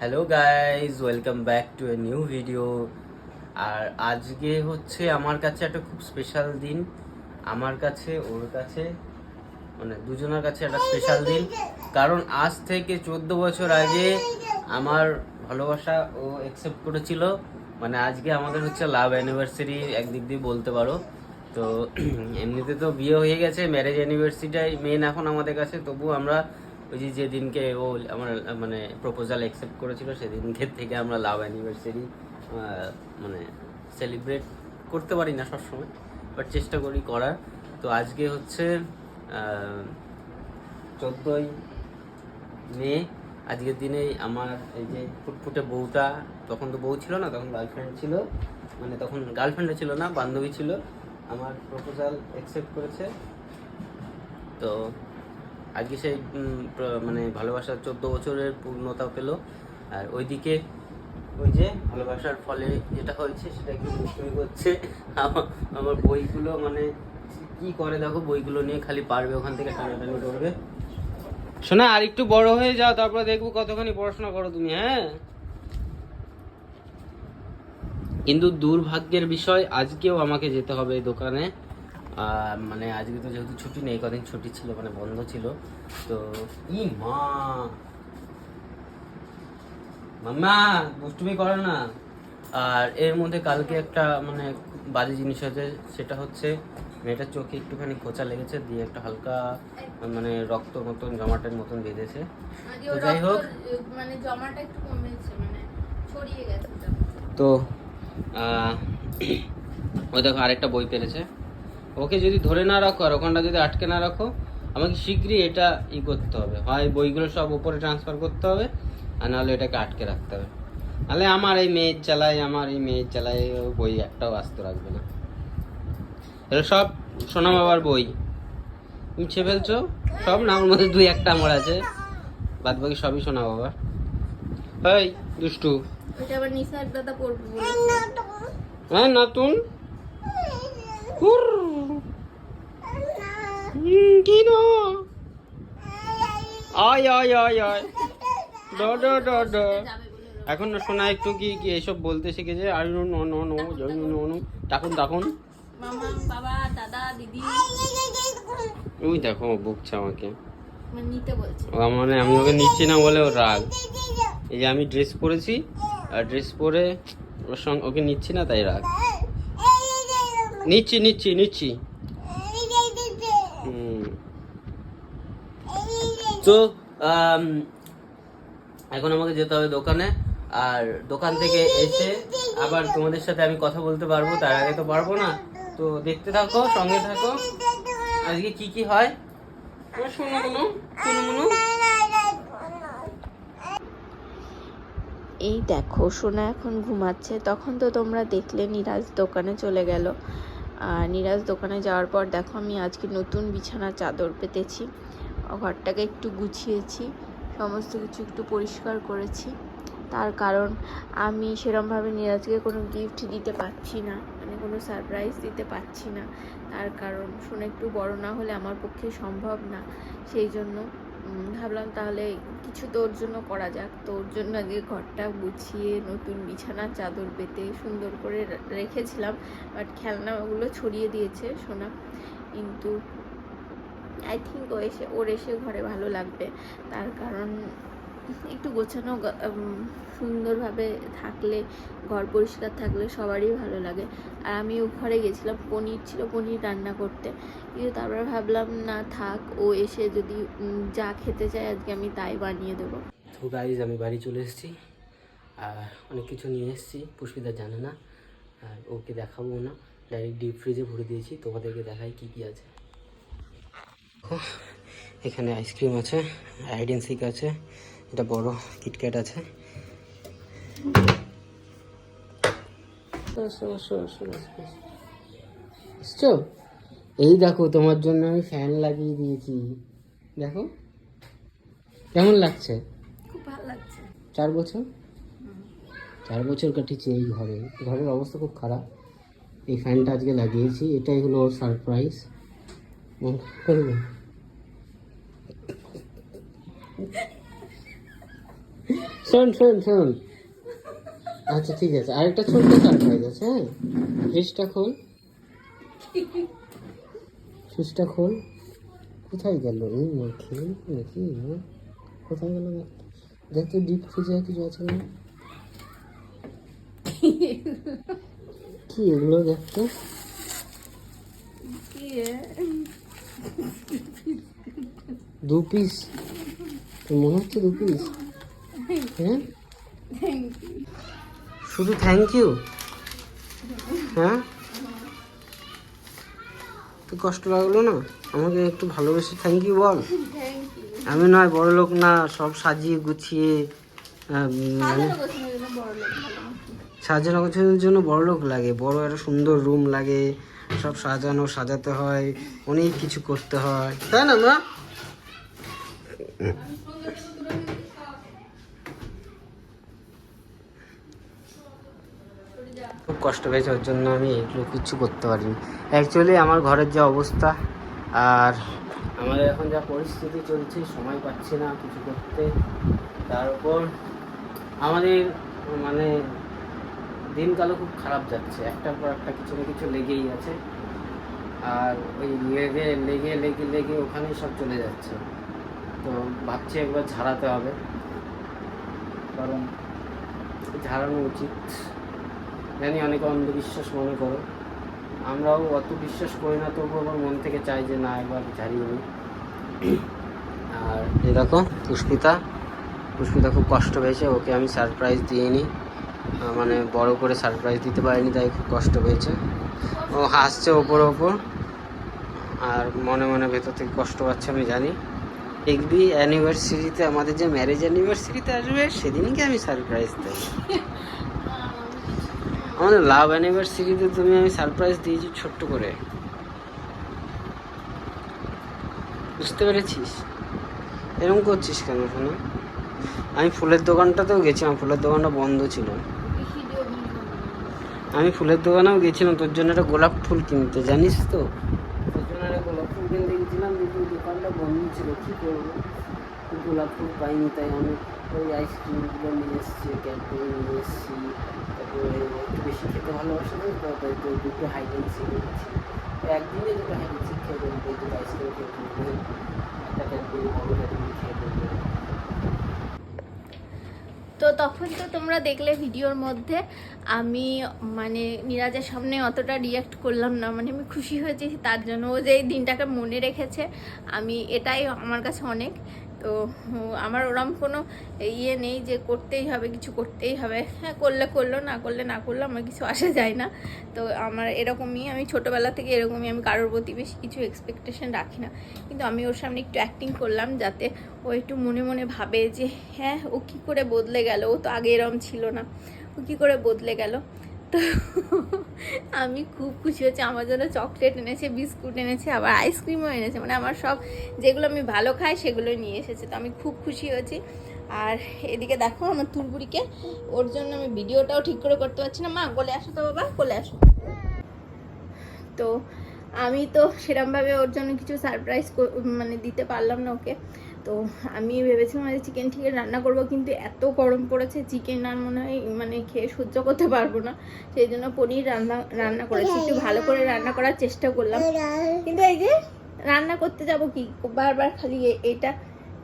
Hello guys welcome back to a new video আর আজকে হচ্ছে আমার কাছে একটা খুব স্পেশাল দিন। আমার কাছে, ওর কাছে মানে দুজনের কাছে একটা স্পেশাল দিন। কারণ আজ থেকে চোদ্দ বছর আগে আমার ভালোবাসা ও অ্যাকসেপ্ট করেছিল। মানে আজকে আমাদের হচ্ছে লাভ অ্যানিভার্সারি একদিক দিয়ে বলতে পারো। তো এমনিতে তো বিয়ে হয়ে গেছে ম্যারেজ অ্যানিভার্সারিটাই মেন এখন আমাদের কাছে। তবু আমরা ওই যে যেদিনকে ও আমার মানে প্রপোজাল অ্যাকসেপ্ট করেছিল, সেদিনকে থেকে আমরা লাভ অ্যানিভার্সারি মানে সেলিব্রেট করতে পারি না সবসময় বাট চেষ্টা করি করার। তো আজকে হচ্ছে চোদ্দোই মে, আজকের দিনেই আমার এই যে ফুটফুটে বউটা, তখন তো বউ ছিল না, তখন গার্লফ্রেন্ড ছিল। মানে তখন গার্লফ্রেন্ডও ছিল না, বান্ধবী ছিল। আমার প্রপোজাল অ্যাকসেপ্ট করেছে। তো আজকে সেই মানে ভালোবাসার চোদ্দ বছরের পূর্ণতা পেল। আর ওইদিকে ওই যে ভালোবাসার ফলে যেটা হয়েছে সেটা একটু দুষ্টুমি করছে আমার বইগুলো মানে কি করে দেখো, বইগুলো নিয়ে খালি পারবে, ওখান থেকে টানাটানি করবে। শোনা, আর একটু বড় হয়ে যাও, তারপরে দেখব কতখানি পড়াশোনা করো তুমি হ্যাঁ? কিন্তু দুর্ভাগ্যের বিষয়, আজকেও আমাকে যেতে হবে দোকানে। মানে আজকে তো যেহেতু ছুটি নেই কদিন ছুটি ছিল মানে বন্ধ ছিল তো ই মা। মাম্মা দুষ্টুমি করো না। আর এর মধ্যে কালকে একটা মানে বাজে জিনিস হয়েছে সেটা হচ্ছে মেয়েটার চোখে একটুখানি খোঁচা লেগেছে দিয়ে একটা হালকা মানে রক্ত মতন জমাটের মতন বেঁধেছে। তো যাই হোক। মানে জমাটা একটু কমেছে মানে ছড়িয়ে গেছে তো ওই দেখো আরেকটা বই পেরেছে। ওকে যদি ধরে না রাখো আর ওখানটা যদি আটকে না রাখো আমাকে শীঘ্রই এটা ই করতে হবে। হয় বইগুলো সব উপরে ট্রান্সফার করতে হবে আর নাহলে এটাকে আটকে রাখতে হবে। নাহলে আমার এই মেয়ের চালায় আমার এই মেয়ের চালায় ও বই একটাও আসতে রাখবে না। এগুলো সব সোনা বাবার বই। তুমি ছে ফেলছো? সব না ওর মধ্যে দুই একটা আমার আছে। বাদ বাকি সবই সোনা বাবার। এই দুষ্টু। হ্যাঁ নতুন। কুর হুম, কি না আয় আয় আয় আয়। ড ড ড ড। এখন শোনা একটু কি কি এসব বলতে শিখেছে? আর no no no no Joy no no no. তখন তখন মামা বাবা দাদা দিদি। ওই দেখো ও বকছে আমাকে। মানে ও মানে আমি ওকে নিচ্ছি না বলে ওর রাগ। এই যে আমি ড্রেস পরেছি আর ড্রেস পরে ওর সঙ্গে ওকে নিচ্ছি না তাই রাগ। নিচ্ছি নিচ্ছি নিচ্ছি। তো এখন আমাকে যেতে হবে দোকানে আর দোকান থেকে এসে আবার তোমাদের সাথে আমি কথা বলতে পারব তার আগে তো পারব না। তো দেখতে থাকো সঙ্গে থাকো। আজকে কি কি হয়? এই দেখো সোনা এখন ঘুমাচ্ছে। তখন তো তোমরা দেখলে নিরাজ দোকানে চলে গেল। আর নিরাজ দোকানে যাওয়ার পর দেখো আমি আজকে নতুন বিছানা চাদর পেতেছি। ঘরটাকে একটু গুছিয়েছি, সমস্ত কিছু একটু পরিষ্কার করেছি। তার কারণ আমি সেরমভাবে নিরাজকে কোনো গিফট দিতে পারছি না মানে কোনো সারপ্রাইজ দিতে পারছি না। তার কারণ শোনা, একটু বড় না হলে আমার পক্ষে সম্ভব না। সেই জন্য ভাবলাম তাহলে কিছু তোর জন্য করা যাক। তোর জন্য আগে ঘরটা গুছিয়ে, নতুন বিছানা, চাদর পেতে সুন্দর করে রেখেছিলাম বাট খেলনাগুলো ছড়িয়ে দিয়েছে, সোনা। কিন্তু আই থিঙ্ক ও এসে, ওর এসে ঘরে ভালো লাগবে। তার কারণ একটু গোছানো সুন্দরভাবে থাকলে, ঘর পরিষ্কার থাকলে সবারই ভালো লাগে। আর আমি ও ঘরে গেছিলাম, পনির ছিল পনির রান্না করতে। কিন্তু তারপর ভাবলাম, না, থাক, ও এসে যদি যা খেতে চায় আজকে আমি তাই বানিয়ে দেবো। তো গাইজ আমি বাড়ি চলে এসেছি। আর অনেক কিছু নিয়ে এসেছি, পুষ্পিতা জানে না। আর ওকে দেখাবো না। ডাইরেক্ট ডিপ ফ্রিজে ভরে দিয়েছি। তোমাদেরকে দেখাই কি কি আছে। এখানে আইসক্রিম আছে আইডেন সিক আছে এটা বড় কিটক্যাট আছে? এই দেখো তোমার জন্য আমি ফ্যান লাগিয়ে দিয়েছি। দেখো কেমন লাগছে? খুব ভালো লাগছে। চার বছর? চার বছর কাটিয়েছি এই ঘরে। ঘরের অবস্থা খুব খারাপ। এই ফ্যানটা আজকে লাগিয়েছি এটাই হলো ওর সারপ্রাইজ শোন শোন শোন। আচ্ছা ঠিক আছে। আরেকটা ছোট্ট সারপ্রাইজ আছে হ্যাঁ? ফ্রিজটা খোল। ফ্রিজটা খোল। কোথায় গেল? এই নিল নাকি হ্যাঁ? কোথায় গেল? দেখ দেখ তো, ডিপ ফ্রিজে কিছু আছে কিনা কি এগুলো দেখতো? দু পিস মনে হচ্ছে দু পিস হ্যাঁ? শুধু থ্যাংক ইউ হ্যাঁ? তো কষ্ট লাগল না? আমাকে একটু ভালোবেসে থ্যাংক ইউ বল। আমি নয় বড় লোক না সব সাজিয়ে গুছিয়ে মানে সাজানো গোছানোর জন্য বড় লোক লাগে। বড় একটা সুন্দর রুম লাগে। সব সাজানো, সাজাতে হয়, অনেক কিছু করতে হয়। তাই না, মা? খুব কষ্ট পেয়েছে, ওর জন্য আমি এগুলো কিছু করতে পারিনি। অ্যাকচুয়ালি আমার ঘরের যা অবস্থা আর আমাদের এখন যা পরিস্থিতি চলছে, সময় পাচ্ছি না কিছু করতে। তার উপর আমাদের মানে দিনকালও খুব খারাপ যাচ্ছে। একটার পর একটা কিছু না কিছু লেগেই আছে। আর ওই লেগে লেগে লেগে লেগে ওখানেই সব চলে যাচ্ছে। তো ভাবছি একবার ঝাড়াতে হবে। কারণ ঝাড়ানো উচিত। জানি অনেকে অন্ধবিশ্বাস মনে করো। আমরাও অত বিশ্বাস করি না তবু আমার মন থেকে চাই যে না একবার ঝাড়িয়ে নিই। আর এই দেখো পুষ্পিতা। পুষ্পিতা খুব কষ্ট পেয়েছে ওকে আমি সারপ্রাইজ দিয়ে আহ, মানে বড় করে সারপ্রাইজ দিতে পারিনি, তাই খুব কষ্ট পেয়েছে। ও হাসছে ওপর ওপর, আর মনে মনে ভেতর থেকে কষ্ট পাচ্ছে আমি জানি। দেখবি অ্যানিভার্সারিতে আমাদের যে ম্যারেজ অ্যানিভার্সারিতে আসবে, সেদিনকে আমি সারপ্রাইজ দেবো। আমাদের লাভ অ্যানিভার্সারিতে তুমি আমি সারপ্রাইজ দিয়েছি ছোট্ট করে। বুঝতে পেরেছিস? এরকম করছিস কেন শোনো আমি ফুলের দোকানটাতেও গেছিলাম, ফুলের দোকানটা বন্ধ ছিল। আমি ফুলের দোকানেও গেছিলাম, তোর জন্য একটা গোলাপ ফুল কিনতে, জানিস তো? তোর জন্য একটা গোলাপ ফুল কিনতে গেছিলাম কিন্তু দোকানটা বন্ধ ছিল, কী করব? গোলাপ ফুল পাইনি, তাই আমি ওই আইসক্রিমগুলো নিয়ে এসেছি, ক্যাডবেরি নিয়ে এসেছি, তারপরে একটু বেশি খেতে ভালোবাসে না তো, তাই তো দুটো হাইডেন্সি নিয়েছি একদিনে দুটো হাইডেন্সি খেয়ে দেবো দুটো আইসক্রিম খেয়ে দেবো একটা ক্যাডবেরি, বড় ক্যাডবেরি খেয়ে দেবো তো তখন তো তোমরা দেখলে ভিডিওর মধ্যে, আমি মানে নিরাজের সামনে অতটা রিয়াক্ট করলাম না মানে আমি খুশি হয়েছি তার জন্য। ও যে এই দিনটাকে মনে রেখেছে, আমি এটাই আমার কাছে অনেক। তো, আমার ওরম কোনো ইয়ে নেই যে করতেই হবে, কিছু করতেই হবে। হ্যাঁ করলে করল, না করলে না করল, আমার কিছু আসা যায় না। তো আমার এরকমই, আমি ছোটোবেলা থেকে এরকমই, আমি কারোর প্রতি বেশি কিছু এক্সপেকটেশন রাখি না। কিন্তু আমি ওর সামনে একটু অ্যাক্টিং করলাম যাতে ও একটু মনে মনে ভাবে যে হ্যাঁ ও কী করে বদলে গেল? ও তো আগে এরম ছিল না। ও কী করে বদলে গেল? তো আমি খুব খুশি হচ্ছে আমার জন্য চকলেট এনেছে, বিস্কুট এনেছে, আবার আইসক্রিমও এনেছে। মানে আমার সব যেগুলো আমি ভালো খাই সেগুলোই নিয়ে এসেছে। তো আমি খুব খুশি হয়েছি। আর এদিকে দেখো আমার তুলবুড়িকে। ওর জন্য আমি ভিডিওটাও ঠিক করে করতে পারছি না। মা, কোলে আসো তো বাবা, কোলে আসো। তো আমি তো সেরমভাবে ওর জন্য কিছু সারপ্রাইজ মানে দিতে পারলাম না ওকে। তো আমি ভেবেছিলাম যে চিকেন ঠিকেন রান্না করব, কিন্তু এত গরম পড়েছে চিকেন আর মনে হয় মানে খেয়ে সহ্য করতে পারব না। সেই জন্য পনির রান্না রান্না করেছি, একটু ভালো করে রান্না করার চেষ্টা করলাম। কিন্তু এই যে রান্না করতে যাব কি, বারবার খালি এটা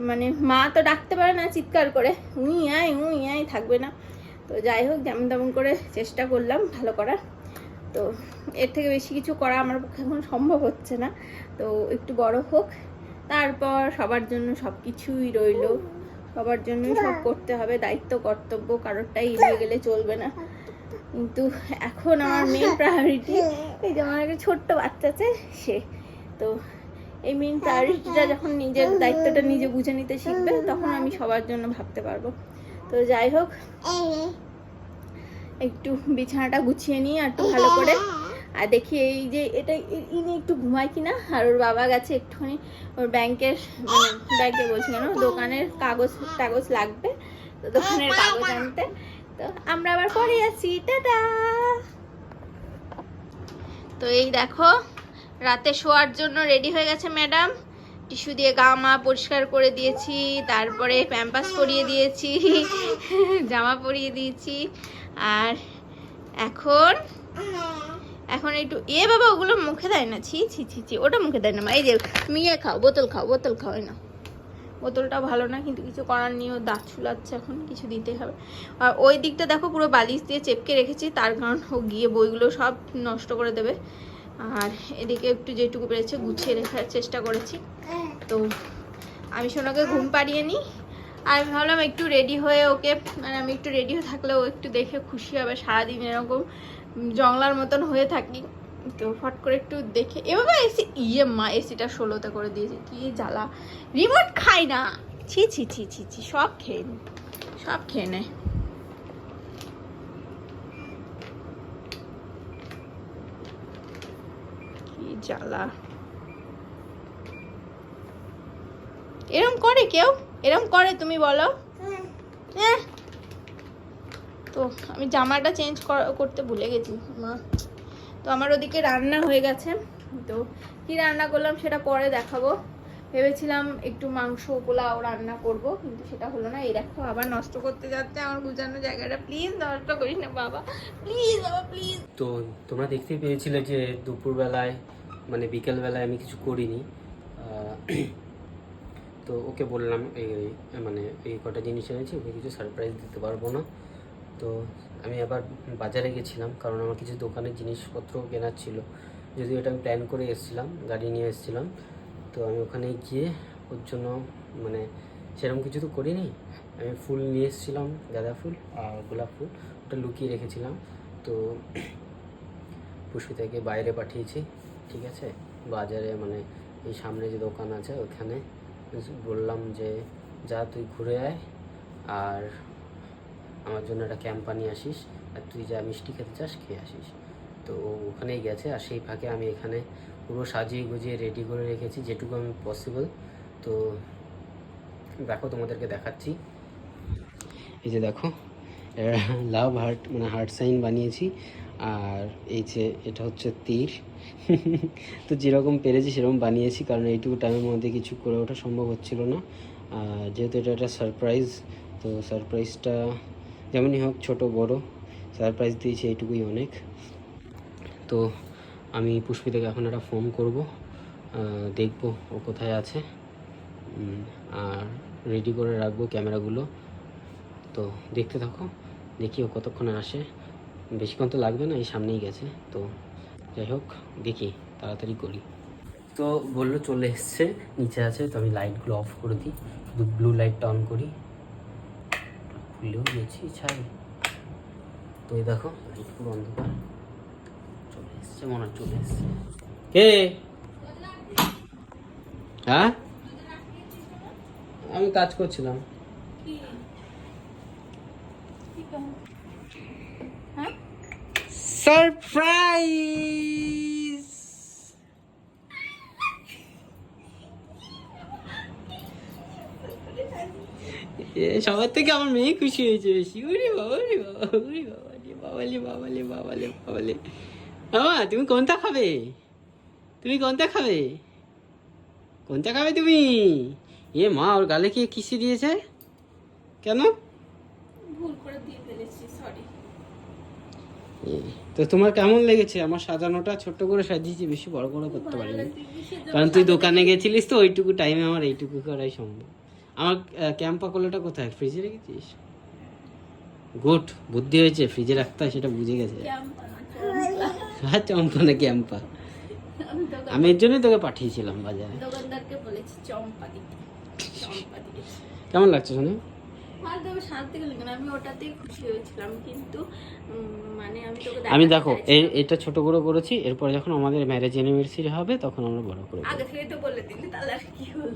মানে মা তো ডাকতে পারে না চিৎকার করে, উই আয় উই আয় থাকবে না। তো যাই হোক, যেমন তেমন করে চেষ্টা করলাম ভালো করার। তো এর থেকে বেশি কিছু করা আমার পক্ষে এখন সম্ভব হচ্ছে না। তো একটু বড় হোক তারপর সবার জন্য সব কিছুই রইল। সবার জন্য সব করতে হবে, দায়িত্ব, কর্তব্য, কারোরটাই এড়িয়ে গেলে চলবে না। কিন্তু এখন আমার মেন প্রায়োরিটি এই যে আমার একটা ছোট্ট বাচ্চা আছে, সে। তো এই মেন প্রায়োরিটিটা যখন নিজের দায়িত্বটা নিজে বুঝে নিতে শিখবে, তখন আমি সবার জন্য ভাবতে পারব। তো যাই হোক, একটু বিছানাটা গুছিয়ে নিই আর একটু ভালো করে আর দেখি এই যে এটা ইনি একটু ঘুমায় কিনা? আর ওর বাবা গেছে একটুখানি ওর ব্যাংকের মানে ব্যাংকে বলছি কেন? দোকানের কাগজ টাগজ লাগবে। তো দোকানের কাগজ আনতে। তো আমরা আবার পরে আছি। টাটা! তো এই দেখো, রাতে শোয়ার জন্য রেডি হয়ে গেছে ম্যাডাম টিস্যু দিয়ে গা মা পরিষ্কার করে দিয়েছি, তারপরে প্যাম্পাস পরিয়ে দিয়েছি, জামা পরিয়ে দিয়েছি। আর এখন এখন একটু, এ বাবা ওগুলো মুখে দেয় না। ছি ছি ছি ছি, ওটা মুখে দেয় না এই যে, তুমি ইয়ে খাও, বোতল খাও বোতল খাও না বোতলটা ভালো না, কিন্তু কিছু করার নিয়ে ও দাঁত ছুলাচ্ছে এখন, কিছু দিতে হবে। আর ওই দিকটা দেখো, পুরো বালিশ দিয়ে চেপকে রেখেছি, তার কারণ ও গিয়ে বইগুলো সব নষ্ট করে দেবে। আর এদিকে একটু যেটুকু পেরেছে, গুছিয়ে রেখার চেষ্টা করেছি। তো আমি সোনাকে ঘুম পাড়িয়ে নিই। আর আমি ভাবলাম একটু রেডি হয়ে ওকে মানে আমি একটু রেডি হয়ে থাকলে ও একটু দেখে খুশি হবে, সারাদিন এরকম জংলার মতন হয়ে থাকি। তো ফট করে একটু দেখে এভাবে এসি ইয়ে মা এসিটা ষোলোতে করে দিয়েছে। কি জ্বালা। রিমোট খাই না। ছি ছি ছি ছি ছি সব খেয়ে সব খেয়ে নেয় কি জ্বালা। এরম করে কেউ? এরম করে তুমি বলো? হ্যাঁ। তো আমি জামাটা চেঞ্জ করতে ভুলে গেছি, মা। তো আমার ওদিকে রান্না হয়ে গেছে। তো কি রান্না করলাম সেটা পরে দেখাবো। ভেবেছিলাম একটু মাংস পোলাও রান্না করব, কিন্তু সেটা হলো না। এই দেখো, আবার নষ্ট করতে যাচ্ছে আমার গুজানো জায়গাটা। প্লিজ, নষ্ট করিস না, বাবা। প্লিজ বাবা, প্লিজ। তো তোমরা দেখতেই পেয়েছিলে যে দুপুরবেলায় মানে বিকেলবেলায় আমি কিছু করিনি। তো ওকে বললাম, এই মানে এই কটা জিনিস এনেছি, ওকে কিছু সারপ্রাইজ দিতে পারব না। তো আমি আবার বাজারে গেছিলাম, কারণ আমার কিছু দোকানের জিনিসপত্র কেনার ছিল। যদিও এটা আমি প্ল্যান করে এসেছিলাম, গাড়ি নিয়ে এসেছিলাম। তো আমি ওখানে গিয়ে ওর জন্য মানে সেরকম কিছু তো করিনি। আমি ফুল নিয়ে এসেছিলাম, গাঁদা ফুল আর গোলাপ ফুল, ওটা লুকিয়ে রেখেছিলাম। তো পুষ্পিতাকে বাইরে পাঠিয়েছি, ঠিক আছে? বাজারে মানে এই সামনে যে দোকান আছে, ওখানে বললাম যে, যা তুই ঘুরে আয়, আর আমার জন্য একটা ক্যাম্পা নিয়ে আসিস, আর তুই যা মিষ্টি খেতে চাস খেয়ে আসিস। তো ওখানেই গেছে, আর সেই ফাঁকে আমি এখানে পুরো সাজিয়ে গুজিয়ে রেডি করে রেখেছি, যেটুকু আমি পসিবল তো দেখো, তোমাদেরকে দেখাচ্ছি। এই যে দেখো লাভ হার্ট মানে হার্ট সাইন বানিয়েছি, আর এই যে এটা হচ্ছে তীর। তো যেরকম পেরেছি সেরকম বানিয়েছি, কারণ এইটুকু টাইমের মধ্যে কিছু করে ওঠা সম্ভব হচ্ছিল না। যেহেতু এটা একটা সারপ্রাইজ তো সারপ্রাইজটা যেমনই হোক, ছোট, বড় সারপ্রাইজ দিয়েছে এইটুকুই অনেক। তো আমি পুষ্পিতাকে এখন একটা ফোন করব দেখব ও কোথায় আছে আর রেডি করে রাখব ক্যামেরাগুলো। তো দেখতে থাকো, দেখি ও কতক্ষণে আসে। বেশিক্ষণ তো লাগবে না, এই সামনেই গেছে। তো যাই হোক, দেখি, তাড়াতাড়ি করি। তো বলল চলে এসছে, নিচে আছে, তো আমি লাইটগুলো অফ করে দিই শুধু ব্লু লাইটটা অন করি। খুলেও গেছি ছাই। তো দেখো লাইট পুরো অন্ধকার। চলে এসছে মনে হয় চলে এসছে। কে? হ্যাঁ? আমি কাজ করছিলাম। হ্যাঁ? সারপ্রাইজ সবার থেকে আমার মেয়ে খুশি হয়েছে বেশি। ওরে বাবা রে বাবা ওরে বাবা রে বাবা রে বাবা রে বাবা রে বাবা রে মামা তুমি কোনটা খাবে? তুমি কোনটা খাবে? কোনটা খাবে তুমি? এ মা ওর গালে কি কিসি দিয়েছে? কেন? ভুল করে দিয়ে ফেলেছি সরি এ, তো তোমার কেমন লেগেছে? আমার সাজানোটা ছোট্ট করে সাজিয়েছি বেশি বড় করে করতে পারিনি। কারণ তুই দোকানে গেছিলিস তো ওইটুকু টাইমে আমার এইটুকু করাই সম্ভব। আমার ক্যাম্পা কলাটা কোথায়? ফ্রিজে রেখেছিস? গুড বুদ্ধি হয়েছে ফ্রিজে রাখতে সেটা বুঝে গেছে। হ্যাঁ চম্পা না ক্যাম্পা। আমি এর জন্যই তোকে পাঠিয়েছিলাম বাজারে। কেমন লাগছে শুনে? আর তবে শান্তি গেল কেন? আমি ওটাতেই খুশি হয়েছিলাম কিন্তু মানে আমি তোকে আমি দেখো এই এটা ছোট করে করেছি এরপরে যখন আমাদের ম্যারেজ অ্যানিভার্সারি হবে তখন আমরা বড় করে করব। আগে থেকে তো বলে দিলি তাহলে আর কি হলো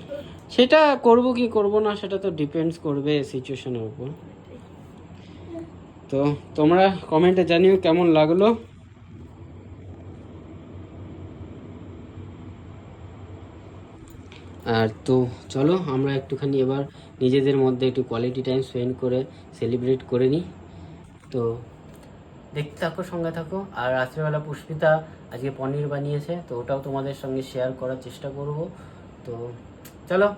সেটা করব কি করব না সেটা তো ডিপেন্ডস করবে সিচুয়েশনের উপর। তো তোমরা কমেন্টে জানিও কেমন লাগল। আর তো চলো, আমরা একটুখানি এবার নিজেদের মধ্যে একটু কোয়ালিটি টাইম স্পেন্ড করে সেলিব্রেট করে নিই। তো দেখতে থাকো, সঙ্গে থাকো। আর রাত্রেবেলা পুষ্পিতা আজকে পনির বানিয়েছে, তো ওটাও তোমাদের সঙ্গে শেয়ার করার চেষ্টা করব। তো চলো।